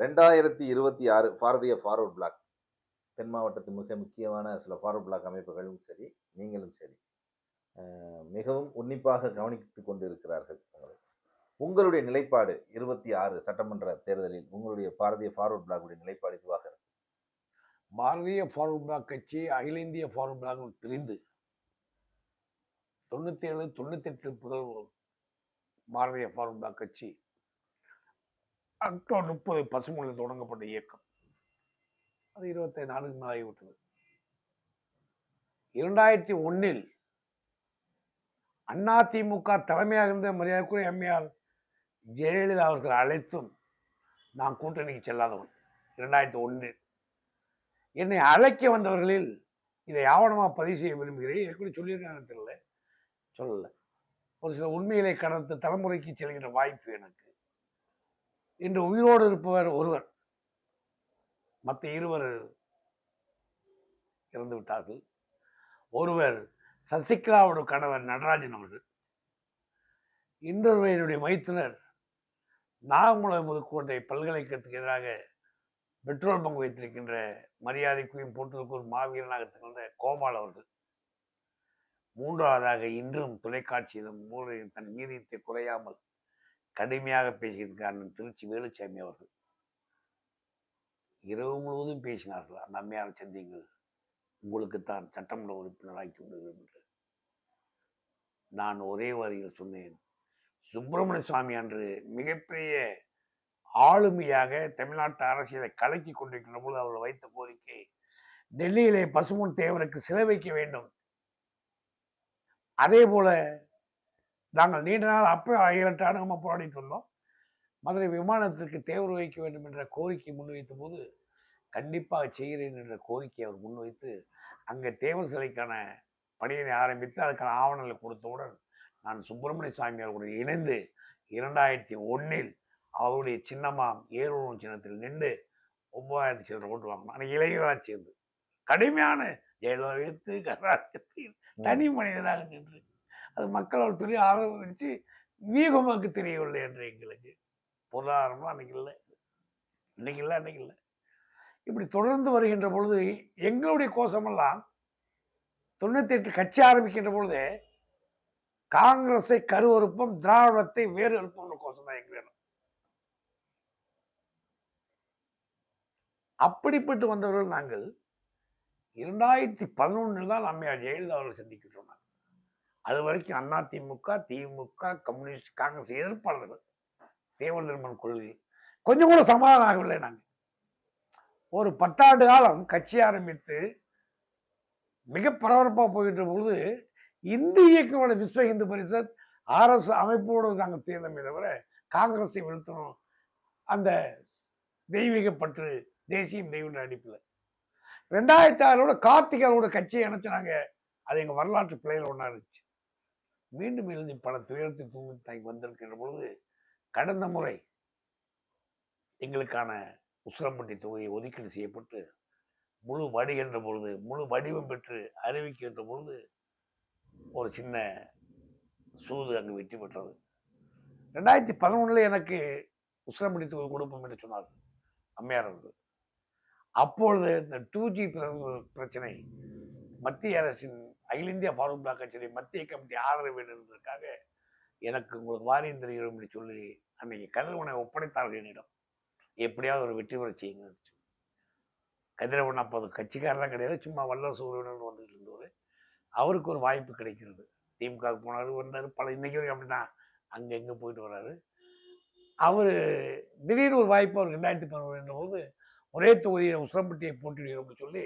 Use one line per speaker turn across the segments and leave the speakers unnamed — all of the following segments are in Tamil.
ரெண்டாயிரத்தி இருபத்தி ஆறு பாரதிய ஃபார்வர்ட் பிளாக் தென் மாவட்டத்தின் மிக முக்கியமான சில ஃபார்வர்ட் பிளாக் அமைப்புகளும் சரி நீங்களும் சரி மிகவும் உன்னிப்பாக கவனித்து கொண்டு இருக்கிறார்கள் உங்களை. உங்களுடைய நிலைப்பாடு இருபத்தி ஆறு சட்டமன்ற தேர்தலில் உங்களுடைய பாரதிய ஃபார்வர்ட் பிளாக்குடைய நிலைப்பாடு இதுவாக இருக்கு
பாரதிய ஃபார்வர்ட் பிளாக் கட்சி அகில இந்திய ஃபார்வர்ட் பிளாக் பிரிந்து தொண்ணூற்றி ஏழு தொண்ணூற்றி எட்டு முதல் பாரதிய ஃபார்வர்ட் பிளாக் கட்சி அக்டோபர் முப்பது பசுமொழியில் தொடங்கப்பட்ட இயக்கம். அது இருபத்தி நாலுக்கு மேலாகிவிட்டது இரண்டாயிரத்தி ஒன்னில் அதிமுக தலைமையாக இருந்த மரியாதைக்குரிய எம்ஏஆர் ஜெயலலிதா அவர்கள் அழைத்தும் நான் கூட்டணிக்கு செல்லாதவன். இரண்டாயிரத்தி ஒன்றில் என்னை அழைக்க வந்தவர்களில் இதை ஆவணமாக பதிவு செய்ய விரும்புகிறேன். ஏற்கனவே சொல்லியிருக்காங்க தெரியல. சொல்லலை. ஒரு சில உண்மைகளை கடந்த தலைமுறைக்கு செல்கின்ற வாய்ப்பு எனக்கு இன்று உயிரோடு இருப்பவர் ஒருவர். மற்ற இருவர் இறந்து விட்டார்கள். ஒருவர் சசிகலாவோட கணவர் நடராஜன் அவர்கள். இன்னொருவர் என்னுடைய மைத்துனர் நாகமுலை முதுக்கோட்டை பல்கலைக்கழகத்துக்கு எதிராக பெட்ரோல் பங்கு வைத்திருக்கின்ற மரியாதைக்குயும் போட்டிருக்கும் மாவீரனாக திகழ்ந்த கோபால் அவர்கள். மூன்றாவதாக இன்றும் தொலைக்காட்சியிலும் மூலையும் தன் மீதியத்தை குறையாமல் கடுமையாக பேசியது காரணம் திருச்சி வேலுச்சாமி அவர்கள். இரவு முழுவதும் பேசினார்கள். அந்த அம்மையார் சந்திங்கள் உங்களுக்குத்தான் சட்டமன்ற உறுப்பினராக்கி விடுகிறேன் என்று. நான் ஒரே வரியில் சொன்னேன். சுப்பிரமணிய சுவாமி அன்று மிகப்பெரிய ஆளுமையாக தமிழ்நாட்டு அரசியலை கலக்கி கொண்டிருக்கின்ற போது அவர்கள் வைத்த கோரிக்கை டெல்லியிலே பசுமன் தேவருக்கு சிலை வைக்க வேண்டும். அதே போல நாங்கள் நீண்ட நாள் அப்போ ஆயிரட்டு ஆண்டுகமாக போராடிட்டு வந்தோம் மதுரை விமானத்திற்கு தேவர் வைக்க வேண்டும் என்ற கோரிக்கை முன்வைத்த போது கண்டிப்பாக செய்கிறேன் என்ற கோரிக்கை அவர் முன்வைத்து அங்கே தேவர் சிலைக்கான பணியினை ஆரம்பித்து அதுக்கான ஆவணங்களை கொடுத்தவுடன் நான் சுப்பிரமணிய சாமி அவர்களுடன் இணைந்து இரண்டாயிரத்தி ஒன்னில் அவருடைய சின்னமாம் ஏரூரும் சின்னத்தில் நின்று ஒன்பதாயிரத்தி சில்லரை ஓட்டு வாங்கணும் ஆனால் இளைஞராக சேர்ந்து. கடுமையான ஜெயலலிதா கருணாநிதி தனி மனிதனாக நின்று அது மக்கள் ஒரு பெரிய ஆர்வம் இருந்துச்சு வீகமாக்கு தெரியவில்லை என்று எங்களுக்கு. பொருளாதாரம்லாம் அன்னைக்கு இல்லை. இன்னைக்கு இல்லை அன்னைக்கு இல்லை. இப்படி தொடர்ந்து வருகின்ற பொழுது எங்களுடைய கோஷமெல்லாம் தொண்ணூத்தி எட்டு கட்சி ஆரம்பிக்கின்ற பொழுது காங்கிரஸை கருவறுப்போம் திராவிடத்தை வேறு எழுப்போம்னு கோஷம் தான் எங்களுக்கு வேணும். அப்படிப்பட்டு வந்தவர்கள் நாங்கள் இரண்டாயிரத்தி பதினொன்றில் தான் அம்மையார் ஜெயலலிதா அவர்கள் சந்திக்கின்றோம் நாங்கள். அது வரைக்கும் அதிமுக திமுக கம்யூனிஸ்ட் காங்கிரஸ் எதிர்ப்பாளர்கள். தேவர் நிர்மன் கொள்கை கொஞ்சம் கூட சமாதானம் ஆகவில்லை நாங்கள் ஒரு பத்தாண்டு காலம் கட்சி ஆரம்பித்து மிக பரபரப்பாக போகின்ற பொழுது இந்திய இயக்கமான விஸ்வ இந்து பரிஷத் ஆர்எஸ் அமைப்போடு நாங்கள் தேர்ந்தமே தவிர காங்கிரஸை வீழ்த்தணும். அந்த தெய்வீகப்பற்று தேசியம் தெய்வ அடிப்பில் ரெண்டாயிரத்தி ஆறோட கார்த்திகாவோட கட்சியை இணைச்சாங்க அது எங்கள் வரலாற்று பிள்ளைகள் ஒன்றா இருந்துச்சு. மீண்டும் எழுதி பல துயரத்தை தூங்கி தாங்கி வந்திருக்கின்ற பொழுது கடந்த முறை எங்களுக்கான உசிலம்பட்டி தொகையை ஒதுக்கீடு செய்யப்பட்டு முழு வடிகின்ற பொழுது முழு வடிவம் பெற்று அறிவிக்கின்ற பொழுது ஒரு சின்ன சூது அங்கு வெற்றி பெற்றது. ரெண்டாயிரத்தி பதினொன்றில் எனக்கு உசிலம்பட்டி தொகுதி கொடுப்போம் என்று சொன்னார் அம்மையார் அவர்கள். அப்பொழுது இந்த டூ ஜி பிரச்சனை மத்திய அரசின் அகில இந்திய ஃபார்வர்ட் பிளாக் கட்சியுடைய மத்திய கமிட்டி ஆதரவு வேண்டும் என்பதற்காக எனக்கு உங்களுக்கு வாரியம் தெரியும் என்று சொல்லி அன்னைக்கு கதிரவனை ஒப்படைத்தார்கள் என்னிடம். எப்படியாவது ஒரு வெற்றி பெற செய்யுங்க கதிரவன் அப்போது கட்சிக்காரெல்லாம் கிடையாது சும்மா வல்லரசு உறவினர் வந்துட்டு இருந்தவர். அவருக்கு ஒரு வாய்ப்பு கிடைக்கிறது. திமுக போனார் வந்தார். பல இன்னைக்கு வரைக்கும் அப்படின்னா அங்கே எங்கே போயிட்டு வர்றாரு அவர் திடீர்னு ஒரு வாய்ப்பு அவர் ரெண்டாயிரத்தி பதினொன்று போது ஒரே தொகுதியில் உசரம்பட்டியை போட்டிடுகிறோம்னு சொல்லி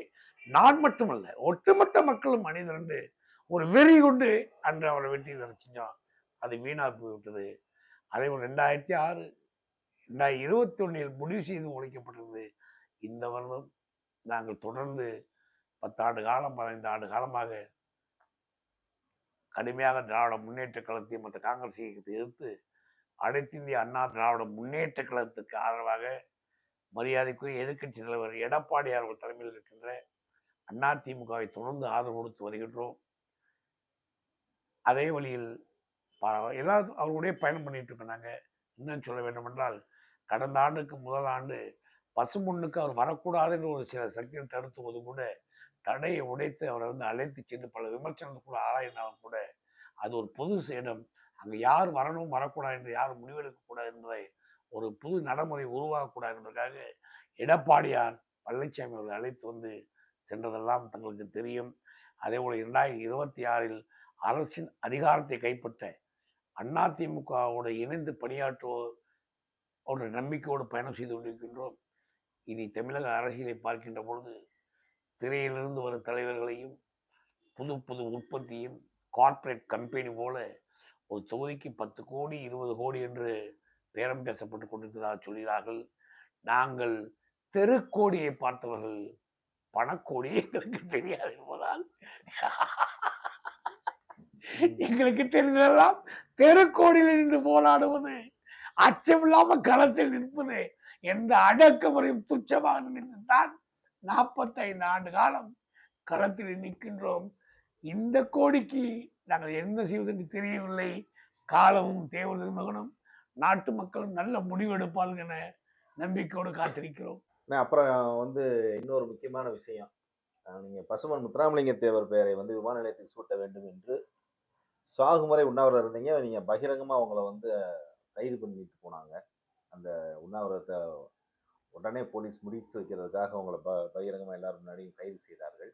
நான் மட்டுமல்ல ஒட்டுமொத்த மக்களும் மனிதர்ந்து ஒரு வெறி கொண்டு அன்று அவரை வெற்றி பெற அது வீணாக போய்விட்டது. அதே போல் ரெண்டாயிரத்தி ஆறு ரெண்டாயிரத்தி இருபத்தி ஒன்றில் முடிவு செய்து ஒழிக்கப்பட்டது இந்த வருடம் நாங்கள் தொடர்ந்து பத்தாண்டு காலம் பதினைந்து ஆண்டு காலமாக கடுமையாக திராவிட முன்னேற்ற கழகத்தையும் மற்ற காங்கிரஸ் இயக்கத்தை எதிர்த்து அனைத்து இந்திய அண்ணா திராவிட முன்னேற்ற கழகத்துக்கு ஆதரவாக மரியாதைக்குரிய எதிர்க்கட்சி தலைவர் எடப்பாடி அவர்கள் தலைமையில் இருக்கின்ற அண்ணா திமுகவை தொடர்ந்து ஆதரவு கொடுத்து வருகின்றோம். அதே வழியில் ப- அவர்களுடைய பயணம் பண்ணிட்டு இருக்கோம் இன்னும் சொல்ல வேண்டுமென்றால் கடந்த ஆண்டுக்கு முதல் ஆண்டு பசும்பொண்ணுக்கு அவர் வரக்கூடாது என்று ஒரு சில சக்தியை தடுத்துவது கூட தடையை உடைத்து அவரை வந்து அழைத்து சென்று பல விமர்சனத்துக்குள்ள ஆளாயினாலும் கூட அது ஒரு பொது சேடம் அங்கே யார் வரணும் வரக்கூடாது என்று யார் முடிவெடுக்கக்கூடாது என்பதை ஒரு புது நடைமுறை உருவாகக்கூடாது என்பதற்காக எடப்பாடியார் பழனிசாமி அவர்கள் அழைத்து வந்து சென்றதெல்லாம் தங்களுக்கு தெரியும். அதேபோல் இரண்டாயிரத்தி இருபத்தி ஆறில் அரசின் அதிகாரத்தை கைப்பற்ற அதிமுகவோடு இணைந்து பணியாற்றுவோர் நம்பிக்கையோடு பயணம் செய்து கொண்டிருக்கின்றோம். இனி தமிழக அரசியலை பார்க்கின்ற பொழுது திரையிலிருந்து வரும் தலைவர்களையும் புது புது உற்பத்தியும் கார்ப்பரேட் கம்பெனி போல ஒரு தொகுதிக்கு பத்து கோடி இருபது கோடி என்று பேரம் பேசப்பட்டு கொண்டிருக்கிறதாக சொல்கிறார்கள். நாங்கள் தெருக்கோடியை பார்த்தவர்கள் பணக்கோடி எங்களுக்கு தெரியாது என்பதால் எங்களுக்கு தெரிந்ததெல்லாம் தெருக்கோடியில் நின்று போராடுவது அச்சமில்லாம களத்தில் நிற்பது எந்த அடக்குமுறையும் துச்சமாக நின்றுதான் நாற்பத்தைந்து ஆண்டு காலம் களத்தில் நிற்கின்றோம். இந்த கோடிக்கு நாங்கள் என்ன செய்வதென்று தெரியவில்லை. காலமும் தேவதன் மகனும் நாட்டு மக்களும் நல்ல முடிவெடுப்பார்கள் என நம்பிக்கையோடு காத்திருக்கிறோம்.
அப்புறம் வந்து இன்னொரு முக்கியமான விஷயம். நீங்கள் பசுமன் முத்துராமலிங்க தேவர் பெயரை வந்து விமான நிலையத்தில் சூட்ட வேண்டும் என்று சாகுமுறை உண்ணாவிரதம் இருந்தீங்க. நீங்கள் பகிரங்கமாக அவங்கள வந்து கைது பண்ணிட்டு போனாங்க. அந்த உண்ணாவிரதத்தை உடனே போலீஸ் முடித்து வைக்கிறதுக்காக அவங்கள ப பகிரங்கமாக எல்லாரும் முன்னாடியும் கைது செய்தார்கள்.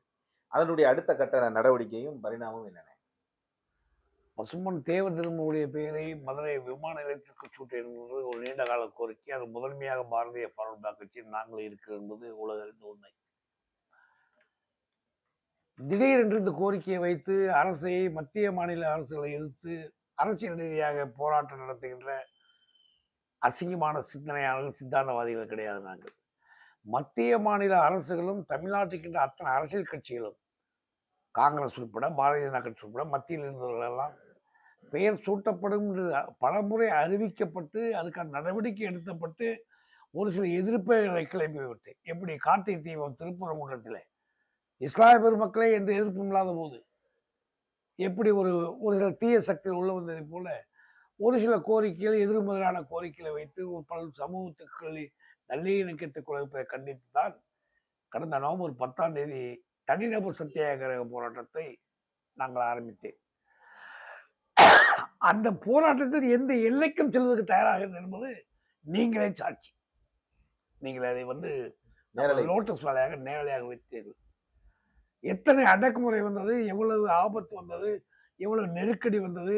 அதனுடைய அடுத்த கட்ட நடவடிக்கையும் பரிணாமம் என்னென்ன?
பசும்பொன் தேவ திருமகளுடைய பெயரை மதுரை விமான நிலையத்திற்கு சூட்ட என்பது ஒரு நீண்ட கால கோரிக்கை. அது முதன்மையாக பாரதிய ஃபார்வர்ட் கட்சியில் நாங்கள் இருக்கிறோம் என்பது உலக அறிந்த உண்மை. திடீரென்று இந்த கோரிக்கையை வைத்து அரசை மத்திய மாநில அரசுகளை எதிர்த்து அரசியல் ரீதியாக போராட்டம் நடத்துகின்ற அசிங்கமான சிந்தனையாளர்கள் சித்தாந்தவாதிகள் கிடையாது நாங்கள். மத்திய மாநில அரசுகளும் தமிழ்நாட்டுக்கின்ற அத்தனை அரசியல் கட்சிகளும் காங்கிரஸ் உட்பட பாரதிய ஜனதா கட்சி உட்பட மத்தியில் இருந்தவர்களெல்லாம் பெயர் சூட்டப்படும் என்று பலமுறை அறிவிக்கப்பட்டு அதுக்கான நடவடிக்கை எடுக்கப்பட்டு ஒரு சில எதிர்ப்புகளை கிளம்பிவிட்டேன் எப்படி? கார்த்திகை தீபம் திருப்பரங்குன்றத்தில் இஸ்லாமிய பெருமக்களே எந்த எதிர்ப்பும் இல்லாத போது. எப்படி ஒரு ஒரு சில தீய சக்தியில் உள்ள வந்ததை போல ஒரு சில கோரிக்கைகள் எதிர்மறையான கோரிக்கைகளை வைத்து ஒரு பல சமூகத்துக்களை நல்லிணக்கத்தை குறைப்பதை கண்டித்து தான் கடந்த நவம்பர் பத்தாம் தேதி தனிநபர் சத்தியாகிரக போராட்டத்தை நாங்கள் ஆரம்பித்தேன். அந்த போராட்டத்தில் எந்த எல்லைக்கும் செல்வதற்கு தயாராக என்பது நீங்களே சாட்சி. நீங்கள் அதை வந்து
நேரலை
நோட்டீஸ் வேலையாக நேரலையாக வைத்தீர்கள். எத்தனை அடக்குமுறை வந்தது எவ்வளவு ஆபத்து வந்தது எவ்வளவு நெருக்கடி வந்தது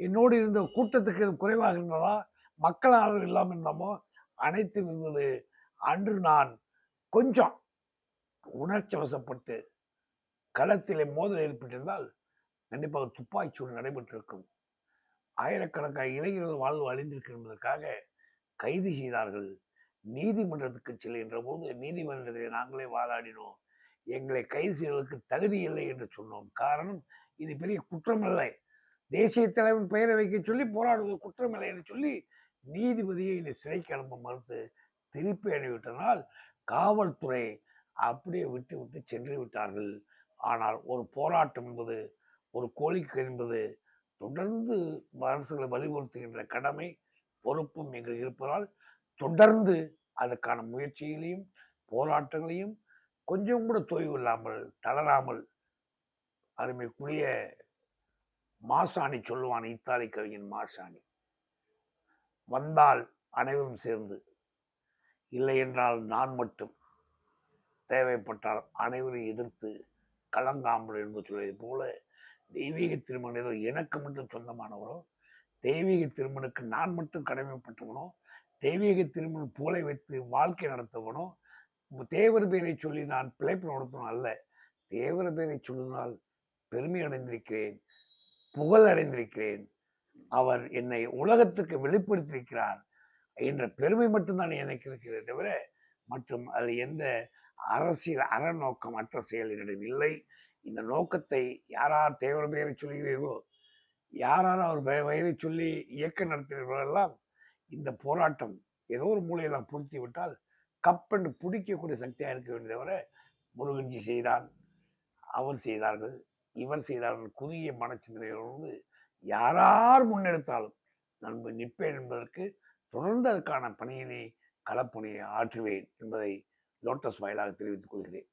என்னோடு இருந்த கூட்டத்துக்கு குறைவாக இருந்ததா மக்கள் ஆதரவு இல்லாமல் இருந்தோமோ அனைத்தும் இருந்தது. அன்று நான் கொஞ்சம் உணர்ச்சி வசப்பட்டு களத்திலே மோதல் ஏற்பட்டிருந்தால் கண்டிப்பாக துப்பாக்கிச்சூடு நடைபெற்றிருக்கும். ஆயிரக்கணக்கான இளைஞர்கள் வாழ்வு அழிந்திருக்கு என்பதற்காக கைது செய்தார்கள். நீதிமன்றத்துக்கு செல்கின்ற போது நீதிமன்றத்தில் நாங்களே வாதாடினோம். எங்களை கைது செய்வதற்கு தகுதி இல்லை என்று சொன்னோம். காரணம் இது பெரிய குற்றமல்ல. தேசிய தலைவன் பெயரை வைக்க சொல்லி போராடுவது குற்றமில்லை என்று சொல்லி நீதிபதியை இந்த சிறைக்கு அனுப்ப மறுத்து திருப்பி அனுப்பிவிட்டதனால் காவல்துறை அப்படியே விட்டு விட்டு சென்று விட்டார்கள். ஆனால் ஒரு போராட்டம் என்பது ஒரு கோரிக்கை என்பது தொடர்ந்து அரசுகளை வலியுறுத்துகின்ற கடமை பொறுப்பும் எங்கள் இருப்பதால் தொடர்ந்து அதற்கான முயற்சிகளையும் போராட்டங்களையும் கொஞ்சம் கூட தொய்வு இல்லாமல் தளராமல் அருமைக்குரிய மாசாணி சொல்லுவான் இத்தாலி கவிஞன் மாசாணி. வந்தால் அனைவரும் சேர்ந்து இல்லை என்றால் நான் மட்டும் தேவைப்பட்டால் அனைவரையும் எதிர்த்து கலங்காமல் என்று சொல்வது போல தெய்வீக திருமணம் ஏதோ எனக்கு மட்டும் சொந்தமானவரோ தெய்வீக திருமணுக்கு நான் மட்டும் கடமைப்பட்டவனோ தெய்வீக திருமணம் போலை வைத்து வாழ்க்கை நடத்தவனோ தேவர் பேரை சொல்லி நான் பிழைப்பு நடத்தணும் அல்ல. தேவர் பேரை சொல்லினால் பெருமை அடைந்திருக்கிறேன் புகழ் அடைந்திருக்கிறேன். அவர் என்னை உலகத்துக்கு வெளிப்படுத்தியிருக்கிறார் என்ற பெருமை மட்டும்தான் எனக்கு இருக்கிறது தவிர மற்றும் அது எந்த அரசியல் அறநோக்கம் அற்ற செயல் என்னிடம் இல்லை. இந்த நோக்கத்தை யாரார் தேவர் பெயரை சொல்கிறீர்களோ யாரார் அவர் பெயரை சொல்லி இயக்கம் நடத்துகிறவர்களெல்லாம் இந்த போராட்டம் ஏதோ ஒரு மூலையில் பொருத்தி விட்டால் கப்பென்று பிடிக்கக்கூடிய சக்தியாக இருக்க வேண்டிய தவிர முருகன்ஜி செய்தான் அவர் செய்தார்கள் இவர் செய்தார்கள் குறுகிய மனச்சிந்தனைகளோடு யாரார் முன்னெடுத்தாலும் நான் நிற்பேன் என்பதற்கு தொடர்ந்து அதற்கான பணியினை களப்பணியை ஆற்றுவேன் என்பதை லோட்டஸ் வாயிலாக தெரிவித்துக் கொள்கிறேன்.